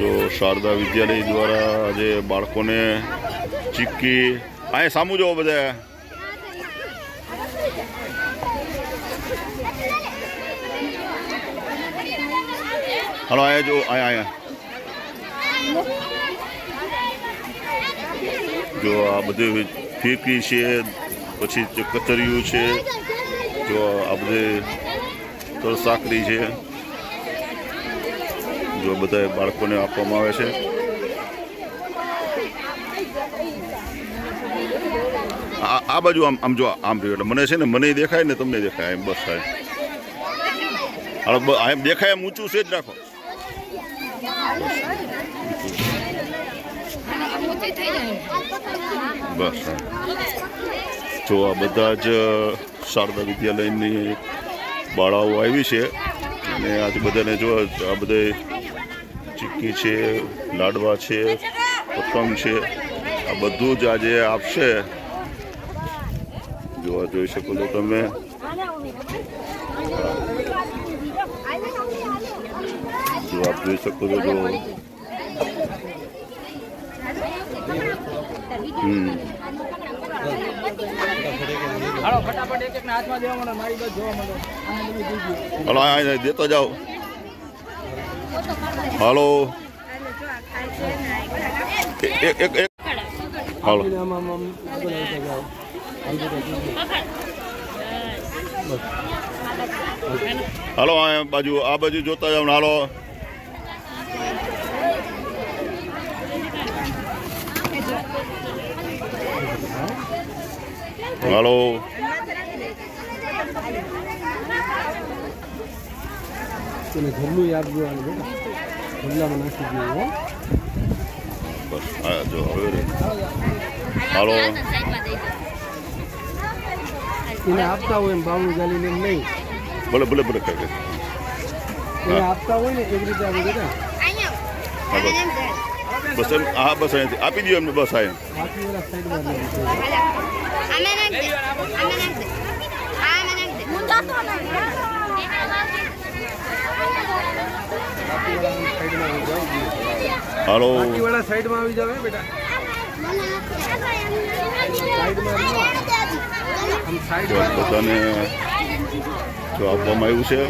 જો શારદા વિદ્યાલય દ્વારા આજે બાળકોને ચીક્કી. અહીંયા સામું જોવો બધા. હલો, આયા જો અહીંયા આયા. જો આ બધું ફીરકી છે, પછી કચરિયું છે, જો આ બધે તરસાકરી છે, જો બધા બાળકોને આપવામાં આવે છે. આ બાજુ આમ આમ જો આમ રહ્યું, એટલે મને છે ને, મને દેખાય ને તમને દેખાય, એમ બસ થાય. હાલો, બ- એમ દેખાય એમ ઊંચું છે જ રાખો. બસ જો આ બધા જ શારદા વિદ્યાલયની બાળાઓ આવી છે અને આજે બધાને જો આ બધે ચીક્કી છે, લાડવા છે, પતંગ છે, આ બધું જ આજે આપશે. જોવા જોઈ શકો છો તમે. જો આપ જોઈ શકો છો, જો હમ હાલો ફટાફટ એક એકના હાથમાં દેવા માંડો મારી બાજુ જોવા માંડો આને બધું થઈ ગયું હાલો અહીંયા દેતો જાઓ. હલો. એક એક એક. હાલો. હાલો, આ બાજુ આ બાજુ જોતા જાઓ હાલો. હાલો તેને ઘરનું યાદ જોવાનું બેટા ગમલામાં નાખી દઈએ હો બસ હા જો હવે હાલો એને આપતા હોય એમ બાવણું ગાલીને એમ નહીં ભલે ભલે ભલે કઈ એને આપતા હોય ને એવી રીતે આપણે બેટા બસ હા બસ અહીંયાથી. આપી દો એમને બસ આ હાલો. સાઈડમાં આવી જાવ બેટા. બધાને જો આપવામાં આવ્યું છે.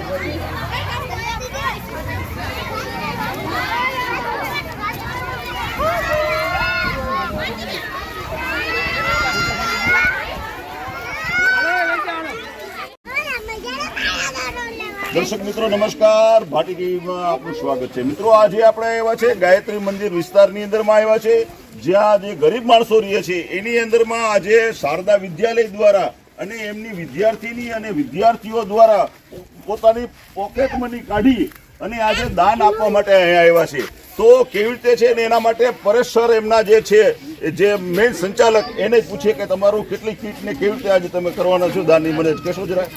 દર્શક મિત્રો, નમસ્કાર. ભાટી ટીવીમાં આપનું સ્વાગત છે. મિત્રો, આજે આપણે આવ્યા છે, ગાયત્રી મંદિર વિસ્તારની અંદરમાં આવ્યા છે, જ્યાં જે ગરીબ માણસો રહે છે, એની અંદરમાં આજે શારદા વિદ્યાલય દ્વારા અને એમની વિદ્યાર્થીની અને વિદ્યાર્થીઓ દ્વારા પોતાની પોકેટ મની કાઢી અને આજે દાન આપવા માટે અહીંયા આવ્યા છે. તો કેવી રીતે છે ને એના માટે પરેશ સર એમના જે છે, જે મેઇન સંચાલક, એને પૂછે કે તમારું કેટલી કીટ ને કેવી રીતે આજે તમે કરવાના છો દાનની મને કહેશો જરા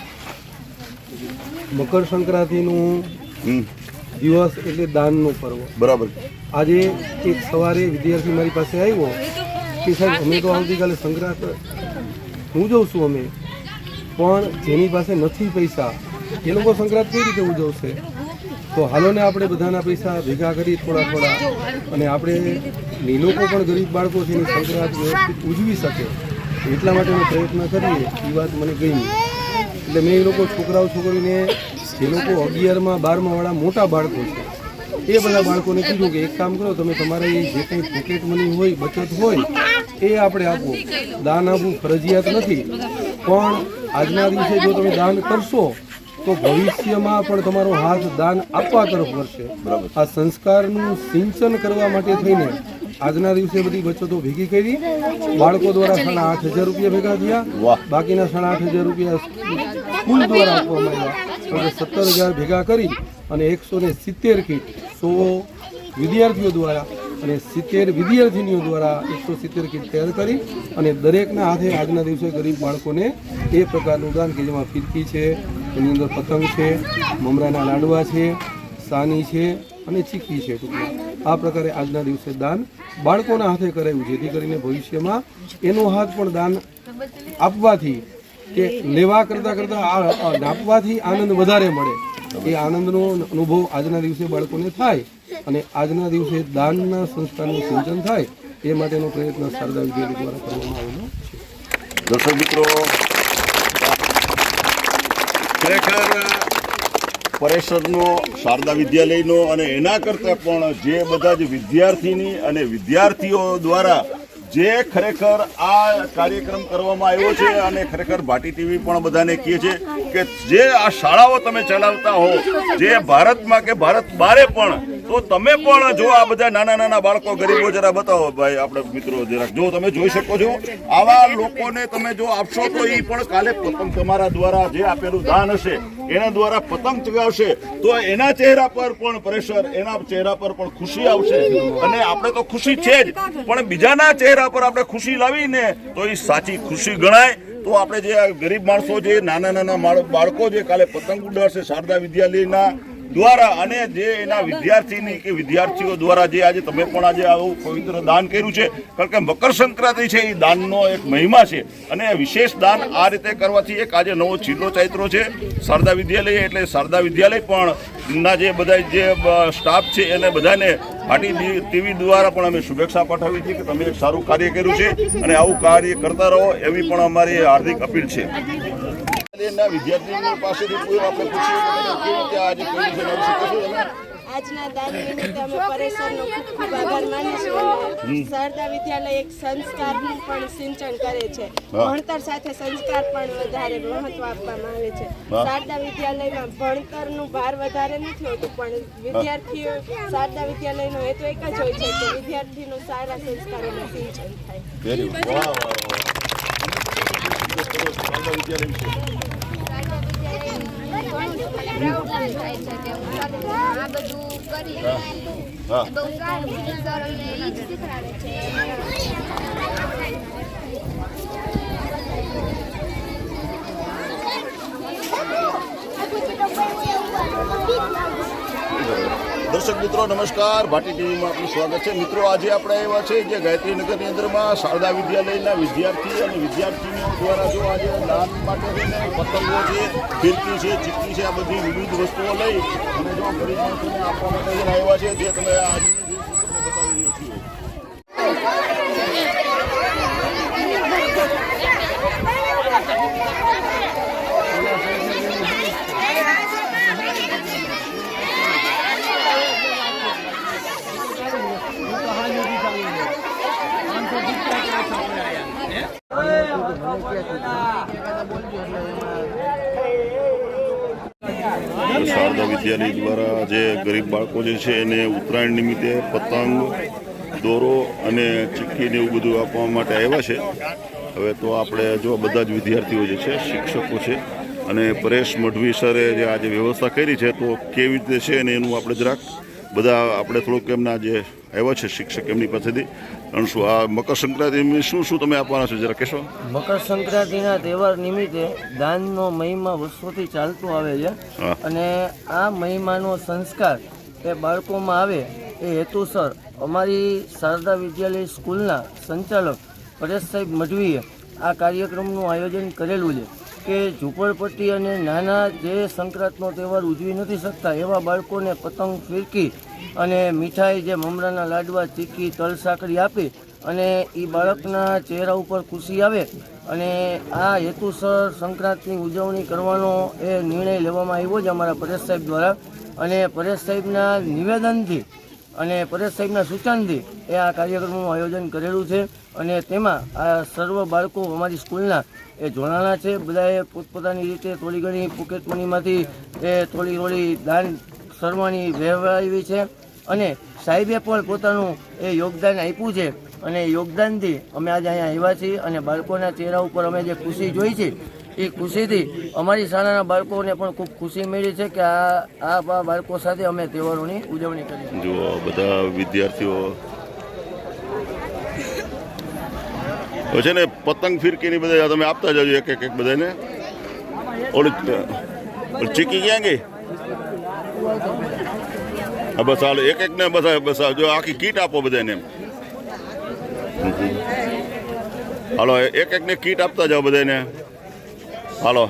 મકર સંક્રાંતિનું દિવસ એટલે દાનનો પર્વ. બરાબર. આજે એક સવારે વિદ્યાર્થી મારી પાસે આવ્યો કે સાહેબ અમે તો આવતીકાલે સંક્રાંત ઉજવશું અમે પણ જેની પાસે નથી પૈસા એ લોકો સંક્રાંત કઈ રીતે ઉજવશે? તો હાલો ને આપણે બધાના પૈસા ભેગા કરી થોડા થોડા અને આપણે એ લોકો પણ ગરીબ બાળકો છે સંક્રાંત વ્યવસ્થિત ઉજવી શકે. એટલા માટે પ્રયત્ન કરીએ એ વાત મને ગમી. એટલે મેં એ લોકો છોકરાઓ છોકરીને જે લોકો અગિયારમાં, બારમાં વાળા મોટા બાળકો છે, એ બધા બાળકોને કીધું કે એક કામ કરો, તમે તમારે જે કંઈ પોકેટ મની હોય, બચત હોય, એ આપણે આપો. દાન આપવું ફરજિયાત નથી. પણ આજના દિવસે જો તમે દાન કરશો, તો ભવિષ્યમાં પણ તમારો હાથ દાન આપવા તરફ વળશે. આ સંસ્કારનું સિંચન કરવા માટે થઈને આજના દિવસે બધી બચતો ભેગી કરી. બાળકો દ્વારા સાડા આઠ હજાર રૂપિયા ભેગા થયા. બાકીના સાડા આઠ હજાર રૂપિયા સ્કૂલ દ્વારા આપવામાં આવ્યા. એટલે સત્તર હજાર ભેગા કરી અને એકસો ને સિત્તેર કીટ સો વિદ્યાર્થીઓ દ્વારા અને સિત્તેર વિદ્યાર્થીનીઓ દ્વારા એકસો સિત્તેર કીટ તૈયાર કરી અને દરેકના હાથે આજના દિવસે ગરીબ બાળકોને એ પ્રકારનું દાન કે જેમાં ફિરકી છે એની અંદર પતંગ છે મમરાના લાડવા છે સાની છે અને ચીકી છે ટૂંકમાં. આ પ્રકારે આજના દિવસે દાન બાળકોના હાથે કરાયું, જેથી કરીને ભવિષ્યમાં એનો હાથ પણ દાન આપવાથી કે લેવા કરતાં કરતાં આપવાથી આનંદ વધારે મળે. એ આનંદનો અનુભવ આજના દિવસે બાળકોને થાય અને આજના દિવસે દાનના સંસ્થાનું સિંચન થાય એ માટેનો પ્રયત્ન શારદા વિદ્યાલય દ્વારા કરવામાં આવેલો છે. દર્શક મિત્રો, ખરેખર પરેશરનો શારદા વિદ્યાલયનો અને એના કરતાં પણ જે બધા જ વિદ્યાર્થીની અને વિદ્યાર્થીઓ દ્વારા જે ખરેખર આ કાર્યક્રમ કરવામાં આવ્યો છે અને ખરેખર ભાટી ટીવી પણ બધાને કહે છે કે જે આ શાળાઓ તમે ચલાવતા હો, જે ભારતમાં કે ભારત બારે પણ તો તમે પણ જો આ બધા નાના નાના બાળકો ગરીબો, જરા બતાવો ભાઈ, આપણે મિત્રો જરાક. જો તમે જોઈ શકો છો, આવા લોકોને તમે જો આપશો તો એ પણ કાલે પતંગ તમારા દ્વારા જે આપેલું દાન હશે, એના દ્વારા પતંગ ચગાવશે. તો એના ચહેરા પર પણ પ્રેશર એના ચહેરા પર પણ ખુશી આવશે. અને આપણે તો ખુશી છે જ. પણ બીજાના ચહેરા પર આપણે ખુશી લાવીને તો એ સાચી ખુશી ગણાય. તો આપણે જે ગરીબ માણસો, જે નાના નાના બાળકો જે કાલે પતંગ ઉડાડશે, શારદા વિદ્યાલયના દ્વારા અને જે એના વિદ્યાર્થીની કે વિદ્યાર્થીઓ દ્વારા જે આજે તમે પણ આજે આવું પવિત્ર દાન કર્યું છે, કારણ કે મકર સંક્રાંતિ છે, એ દાનનો એક મહિમા છે. અને વિશેષ દાન આ રીતે કરવાથી એક આજે નવો છેલ્લો ચૈત્રો છે, શારદા વિદ્યાલય એટલે શારદા વિદ્યાલય પણ ના જે બધા જે સ્ટાફ છે એને બધાને ભાટી ટીવી દ્વારા પણ અમે શુભેચ્છા પાઠવી છે કે તમે એક સારું કાર્ય કર્યું છે અને આવું કાર્ય કરતા રહો એવી પણ અમારી હાર્દિક અપીલ છે. એના વિદ્યાર્થીઓ પાસેથી કોઈ આપણે પૂછ્યું કેવી રીતે આજે કોઈ જણાવી શકો છો? આજના દાન નિમિત્તે અમે પરેશરનો ખૂબ ખૂબ આભાર માનીશું શારદા વિદ્યાલય એક સંસ્કારનું પણ સિંચન કરે છે. ભણતર સાથે સંસ્કાર પણ વધારે મહત્વ આપવામાં આવે છે. શારદા વિદ્યાલયમાં ભણતરનું ભાર વધારે નથી હોતું પણ વિદ્યાર્થીઓ શારદા વિદ્યાલયનો હેતુ એક જ હોય છે કે વિદ્યાર્થીનો સારા સંસ્કારોનું સિંચન થાય. આ બધું કરી હા. બહુ સારું છે. સર અમને ઈ જ શીખવાડે છે દર્શક મિત્રો, નમસ્કાર. ભાટી ટીવીમાં આપનું સ્વાગત છે. મિત્રો, આજે આપણે આવ્યા છે જે ગાયત્રી નગરની અંદરમાં શારદા વિદ્યાલયના વિદ્યાર્થી અને વિદ્યાર્થીનીઓ દ્વારા જો આજે દાન માટે લઈને પતંગો છે, ફિરકી છે ચીકી છે, આ બધી વિવિધ વસ્તુઓ લઈ અને જો ગરીબ આપવા માટે આવ્યા છે જે તમે આજની વિદ્યાલય દ્વારા જે ગરીબ બાળકો જે છે એને ઉત્તરાયણ નિમિત્તે પતંગ, દોરો અને ચીક્કી ને એવું બધું આપવા માટે આવ્યા છે. હવે તો આપણે જો બધા જ વિદ્યાર્થીઓ જે છે, શિક્ષકો છે અને પરેશ મઢવી સરે જે આજે વ્યવસ્થા કરી છે, તો કેવી રીતે છે અને એનું આપણે જરાક બધા આપણે થોડુંક એમના જે આવ્યા છે શિક્ષક એમની પાસેથી. અને શું આ મકર સંક્રાંતિ શું શું તમે આપવાના છો? જરા કહેશો. મકર સંક્રાંતિના તહેવાર નિમિત્તે દાનનો મહિમા વર્ષોથી ચાલતો આવે છે. અને આ મહિમાનો સંસ્કાર એ બાળકોમાં આવે એ હેતુસર અમારી શારદા વિદ્યાલય સ્કૂલના સંચાલક પરેશ સાહેબ મઢવીએ આ કાર્યક્રમનું આયોજન કરેલું છે. કે ઝૂંપડપટ્ટી અને નાના જે સંક્રાંતનો તહેવાર ઉજવી નથી શકતા એવા બાળકોને પતંગ ફિરકી અને મીઠાઈ જે મમરાના લાડવા, ચીકી, તલસાકડી આપી અને એ બાળકના ચહેરા ઉપર ખુશી આવે અને આ હેતુસર સંક્રાંતની ઉજવણી કરવાનો એ નિર્ણય લેવામાં આવ્યો છે અમારા પરેશ સાહેબ દ્વારા. અને પરેશ સાહેબના નિવેદનથી અને પરેશ સાહેબના સૂચનથી એ આ કાર્યક્રમનું આયોજન કરેલું છે અને તેમાં આ સર્વ બાળકો અમારી સ્કૂલના એ જોડાણા છે. બધાએ પોતપોતાની રીતે થોડી ઘણી પોકેટ મનીમાંથી એ થોડી થોડી દાન સર્વની વહેવાવી છે અને સાહેબે પણ પોતાનું એ યોગદાન આપ્યું છે અને યોગદાનથી અમે આજે અહીંયા આવ્યા છીએ અને બાળકોના ચહેરા ઉપર અમે જે ખુશી જોઈ છે એ ખુશીથી અમારી શાળાના બાળકોને પણ ખૂબ ખુશી મળી છે કે આ આ બાળકો સાથે અમે તહેવારોની ઉજવણી કરી જુઓ, બધા વિદ્યાર્થીઓ. છે ને, પતંગ ફિરકીની બધા તમે આપતા જજો એક એક એક બધાને ઓલી ચીકી ક્યાં ગઈ? હા બસ હાલ, એક એક ને બસ બસ જો આખી કીટ આપો બધાને હાલો એક એકને કીટ આપતા જાઓ બધાને હાલો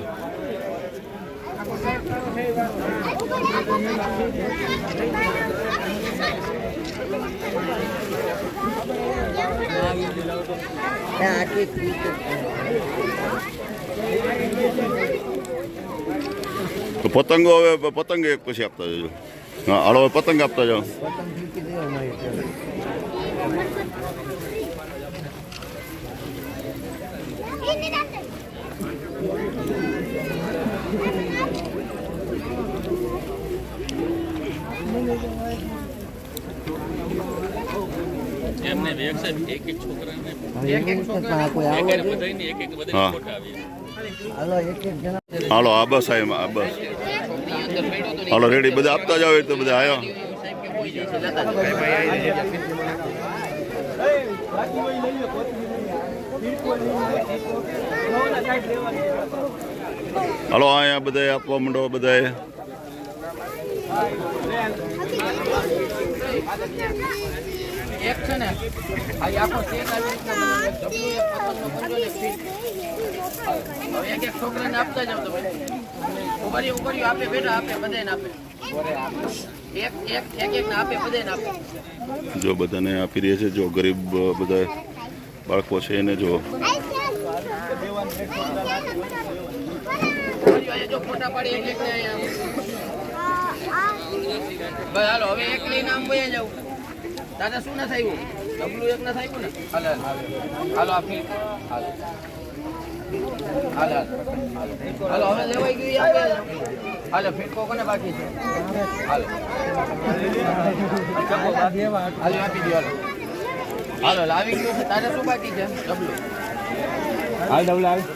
તો પતંગો હવે પતંગ એક પછી આપતા જજો હા હાલો હવે પતંગ આપતા જાઓ એમને એક સાહેબ એક એક છોકરાને બધાયને એક એક બધા હા. ફોટા આવે હાલો આ બસ આ આ બસ હાલો રેડી બધા આપતા જાઓ એ તો બધા આવ્યા હાલો અહીંયા બધા આપવા માંડો, બધાએ. એક આપે એક એક આપે બધાને આપે જો બધાને આપી રહ્યા છે, જો ગરીબ બધા બાળકો છે એને જો ઉભરી અહીંયા જો ફોટા પાડી એક એક ને અહીંયા બસ હાલો હવે એક લઈને આમ વયા જાવ. દાદા શું ના થયું? ડબલું એક ના થયું ને? હાલ હાલો હાલો. આપી હાલ. હાલ હાલો. હવે લેવાઈ ગયું ઈ આપે હાલો ફીટકો કોને બાકી છે? હાલો. હાલો આપી દો હાલો. હાલો લાવી ગયું છે. તારે શું બાકી છે? ડબલું. હાલ ડબલું આવી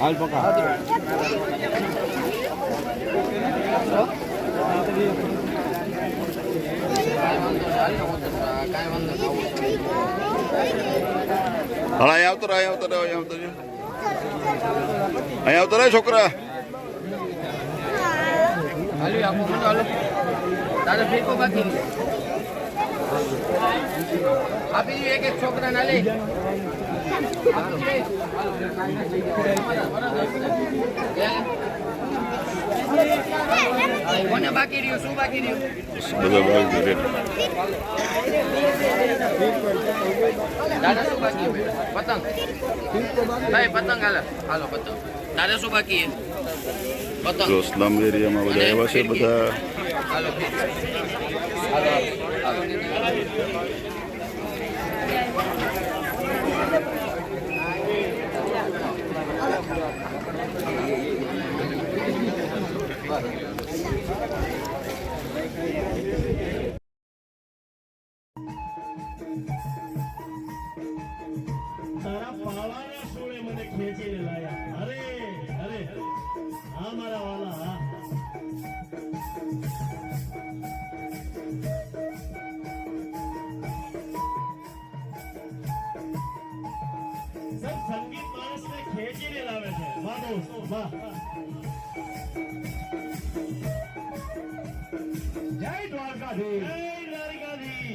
હાલ પકા હાલો આવતો રહો આવતો રહો આવતો આવતો રહે છોકરા. છે આપી દો એક એક છોકરા ના લે કોને બાકી રહ્યું શું બાકી રહ્યું બધા બાળકો રેડી દાદા શું બાકી છે? પતંગ ભાઈ પતંગ હાલો હાલો પતંગ દાદા શું બાકી છે પતંગ જો સ્લમ એરિયામાં બધા એવા છે બધા હાલો હાલો હાલો